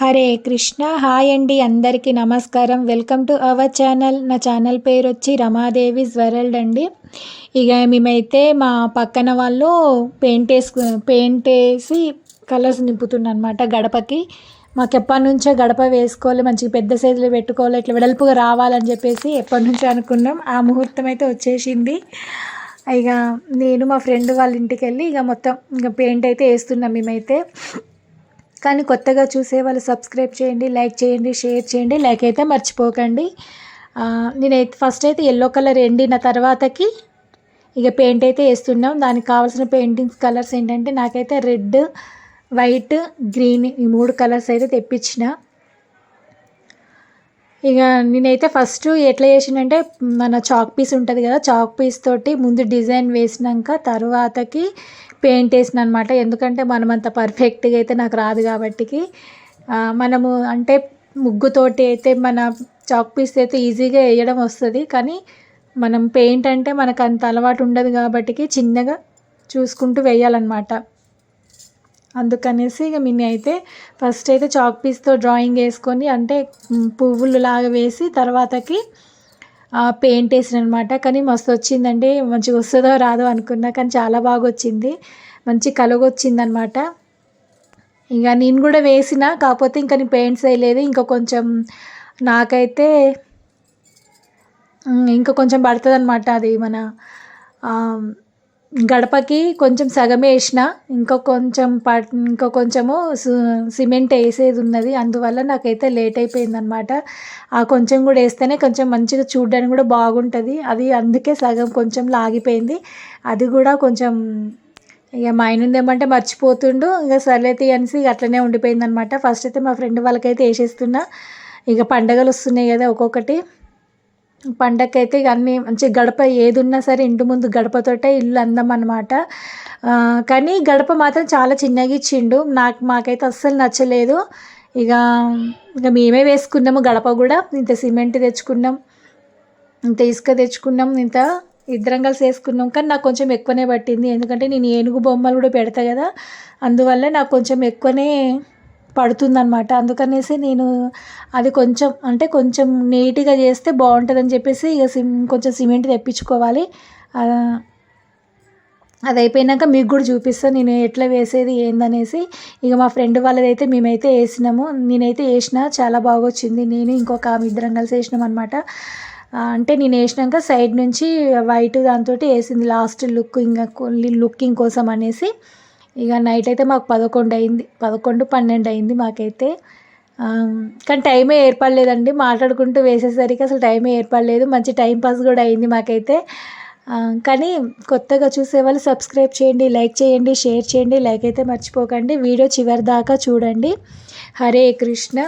Hare Krishna hi అండి అందరికీ నమస్కారం. వెల్కమ్ టు అవర్ ఛానల్ నా ఛానల్ పేరు వచ్చి రమాదేవి వరల్డ్ అండి. ఇక మేమైతే మా పక్కన వాళ్ళు పెయింట్ వేసుకు పెయింట్ వేసి కలర్స్ నింపుతున్నాం గడపకి. మాకు ఎప్పటి నుంచో గడప వేసుకోవాలి మంచిగా పెద్ద సైజులో పెట్టుకోవాలి ఇట్లా వెడల్పుగా రావాలని చెప్పేసి ఎప్పటి నుంచో అనుకున్నాం. ఆ ముహూర్తం అయితే వచ్చేసింది. ఇక నేను మా ఫ్రెండ్ వాళ్ళ ఇంటికి వెళ్ళి ఇక మొత్తం ఇక పెయింట్ అయితే వేస్తున్నాం మేమైతే. కానీ కొత్తగా చూసే వాళ్ళు సబ్స్క్రైబ్ చేయండి లైక్ చేయండి షేర్ చేయండి. లైక్ అయితే మర్చిపోకండి. నేనైతే ఫస్ట్ అయితే ఎల్లో కలర్ ఎండిన తర్వాతకి ఇక పెయింట్ అయితే వేస్తున్నాం. దానికి కావాల్సిన పెయింటింగ్స్ కలర్స్ ఏంటంటే నాకైతే రెడ్ వైట్ గ్రీన్ ఈ మూడు కలర్స్ అయితే తెప్పించిన. ఇక నేనైతే ఫస్ట్ ఎట్లా చేసినంటే మన చాక్ పీస్ ఉంటుంది కదా చాక్ పీస్ తోటి ముందు డిజైన్ వేసినాక తర్వాతకి పెయింట్ వేసిన అనమాట ఎందుకంటే మనం అంత పర్ఫెక్ట్గా అయితే నాకు రాదు కాబట్టికి. మనము అంటే ముగ్గుతోటి అయితే మన చాక్ పీస్ అయితే ఈజీగా వేయడం వస్తుంది. కానీ మనం పెయింట్ అంటే మనకు అంత అలవాటు ఉండదు కాబట్టికి చిన్నగా చూసుకుంటూ వేయాలన్నమాట. అందుకనేసి ఇక మిన్ని అయితే ఫస్ట్ అయితే చాక్ పీస్తో డ్రాయింగ్ వేసుకొని అంటే పువ్వులు లాగా వేసి తర్వాతకి పెయింట్ వేసిన అనమాట కానీ మస్తు వచ్చిందండి మంచిగా వస్తుందో రాదో అనుకున్నా కానీ చాలా బాగా వచ్చింది మంచి కలుగొచ్చింది అనమాట ఇక నేను కూడా వేసిన కాకపోతే ఇంకా నేను పెయింట్స్ వేయలేదు ఇంకా కొంచెం నాకైతే ఇంకా కొంచెం పడుతుంది అనమాట అది మన గడపకి కొంచెం సగమే వేసిన ఇంకా కొంచెం ప ఇంకా కొంచెము సిమెంట్ వేసేది ఉన్నది. అందువల్ల నాకైతే లేట్ అయిపోయిందనమాట ఆ కొంచెం కూడా వేస్తేనే కొంచెం మంచిగా చూడడానికి కూడా బాగుంటుంది. అది అందుకే సగం కొంచెం లాగిపోయింది. అది కూడా కొంచెం ఇక మా ఆయన ఉందేమంటే మర్చిపోతుండు. ఇక సర్లేతి అనేసి అట్లనే ఉండిపోయింది అనమాట ఫస్ట్ అయితే మా ఫ్రెండ్ వాళ్ళకైతే వేసేస్తున్నా. ఇక పండగలు వస్తున్నాయి కదా ఒక్కొక్కటి. పండగకైతే ఇక అన్నీ మంచి గడప ఏది ఉన్నా సరే ఇంటి ముందు గడపతోటే ఇల్లు అందం అనమాట కానీ గడప మాత్రం చాలా చిన్నగా ఇచ్చిండు. నాకు మాకైతే అస్సలు నచ్చలేదు. ఇక ఇక మేమే వేసుకున్నాము గడప కూడా. ఇంత సిమెంట్ తెచ్చుకున్నాం ఇంత ఇసుక తెచ్చుకున్నాం ఇంత ఇద్దరం కలిసి వేసుకున్నాం. కానీ నాకు కొంచెం ఎక్కువనే పట్టింది. ఎందుకంటే నేను ఏనుగు బొమ్మలు కూడా పెడతా కదా. అందువల్ల నాకు కొంచెం ఎక్కువనే పడుతుందనమాట అందుకనేసి నేను అది కొంచెం అంటే కొంచెం నీట్గా చేస్తే బాగుంటుందని చెప్పేసి ఇక సిమ్ కొంచెం సిమెంట్ తెప్పించుకోవాలి. అది అయిపోయినాక మీకు కూడా చూపిస్తాను నేను ఎట్లా వేసేది ఏందనేసి. ఇక మా ఫ్రెండ్ వాళ్ళదైతే మేమైతే వేసినాము. నేనైతే వేసిన చాలా బాగా వచ్చింది నేను ఇంకొక ఆమె ఇద్దరం కలిసి వేసినాం అనమాట అంటే నేను వేసినాక సైడ్ నుంచి వైట్ దాంతో వేసింది. లాస్ట్ లుక్ ఇంకా లుకింగ్ కోసం అనేసి ఇక నైట్ అయితే మాకు పదకొండు అయింది. పదకొండు పన్నెండు అయింది మాకైతే. కానీ టైమే ఏర్పడలేదండి. మాట్లాడుకుంటూ వేసేసరికి అసలు టైమే ఏర్పడలేదు. మంచి టైం పాస్ కూడా అయింది మాకైతే. కానీ కొత్తగా చూసే వాళ్ళు సబ్స్క్రైబ్ చేయండి లైక్ చేయండి షేర్ చేయండి. లైక్ అయితే మర్చిపోకండి. వీడియో చివరి దాకా చూడండి. హరే కృష్ణ